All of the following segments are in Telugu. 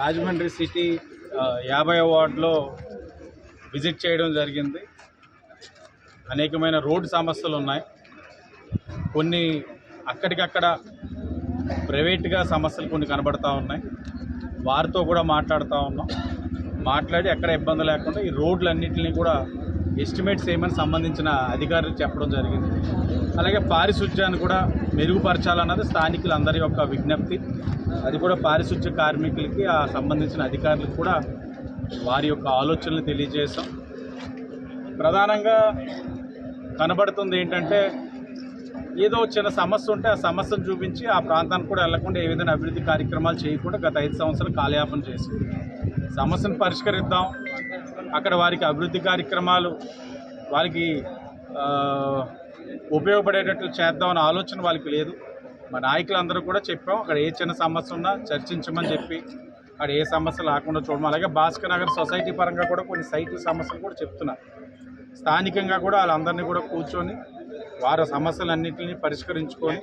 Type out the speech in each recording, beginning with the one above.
రాజమండ్రి సిటీ యాభై వార్డులో విజిట్ చేయడం జరిగింది. అనేకమైన రోడ్డు సమస్యలు ఉన్నాయి. కొన్ని అక్కడికక్కడ ప్రైవేట్గా సమస్యలు కొన్ని కనబడతా ఉన్నాయి. వారితో కూడా మాట్లాడుతూ ఉన్నాం. మాట్లాడి ఎక్కడ ఇబ్బంది లేకుండా ఈ రోడ్లన్నింటినీ కూడా ఎస్టిమేట్స్ ఏమని సంబంధించిన అధికారులు చెప్పడం జరిగింది. అలాగే పారిశుధ్యాన్ని కూడా మెరుగుపరచాలన్నది స్థానికులందరి యొక్క విజ్ఞప్తి. అది కూడా పారిశుధ్య కార్మికులకి ఆ సంబంధించిన అధికారులకు కూడా వారి యొక్క ఆలోచనలు తెలియజేశాం. ప్రధానంగా కనబడుతుంది ఏంటంటే ఏదో చిన్న సమస్య ఉంటే ఆ సమస్యను చూపించి ఆ ప్రాంతానికి కూడా వెళ్ళకుండా ఏ విధంగా అభివృద్ధి కార్యక్రమాలు చేయకుండా గత ఐదు సంవత్సరాలు కాలయాపన చేసింది సమస్యను పరిష్కరిద్దాం. అక్కడ వారికి అభివృద్ధి కార్యక్రమాలు వారికి ఉపయోగపడేటట్లు చేద్దామన్న ఆలోచన వాళ్ళకి లేదు. మా నాయకులందరూ కూడా చెప్పాం అక్కడ ఏ చిన్న సమస్య ఉన్నా చర్చించమని చెప్పి అక్కడ ఏ సమస్య లేకుండా చూడడం అలాగే భాస్కర్ నగర్ సొసైటీ పరంగా కూడా కొన్ని సైట్ల సమస్యలు కూడా చెప్తున్నారు స్థానికంగా కూడా వాళ్ళందరినీ కూడా కూర్చొని వారి సమస్యలన్నింటినీ పరిష్కరించుకొని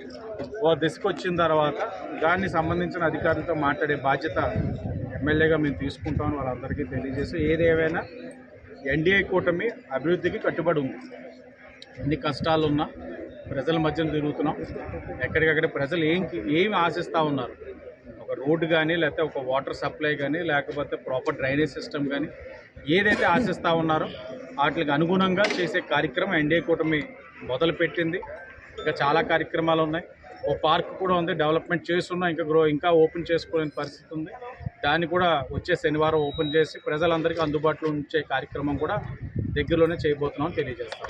ఓ దశకు వచ్చిన తర్వాత దాన్ని సంబంధించిన అధికారులతో మాట్లాడే బాధ్యత ఎమ్మెల్యేగా మేము తీసుకుంటామని వాళ్ళందరికీ తెలియజేసి ఏదేమైనా ఎన్డీఏ కూటమి అభివృద్ధికి కట్టుబడి ఉంది. ఎన్ని కష్టాలు ఉన్నా ప్రజల మధ్యన తిరుగుతున్నాం. ఎక్కడికక్కడ ప్రజలు ఏం ఏమి ఆశిస్తూ ఉన్నారు? ఒక రోడ్డు కానీ లేకపోతే ఒక వాటర్ సప్లై కానీ లేకపోతే ప్రాపర్ డ్రైనేజ్ సిస్టమ్ కానీ ఏదైతే ఆశిస్తూ ఉన్నారో వాటికి అనుగుణంగా చేసే కార్యక్రమం ఎన్డీఏ కూటమి మొదలుపెట్టింది. ఇంకా చాలా కార్యక్రమాలు ఉన్నాయి. ఓ పార్క్ కూడా ఉంది. డెవలప్మెంట్ చేస్తున్నాం ఇంకా గ్రో ఇంకా ఓపెన్ చేసుకోలేని పరిస్థితి ఉంది. దాన్ని కూడా వచ్చే శనివారం ఓపెన్ చేసి ప్రజలందరికీ అందుబాటులో ఉంచే కార్యక్రమం కూడా దగ్గరలోనే చేయబోతున్నాం తెలియజేస్తాం.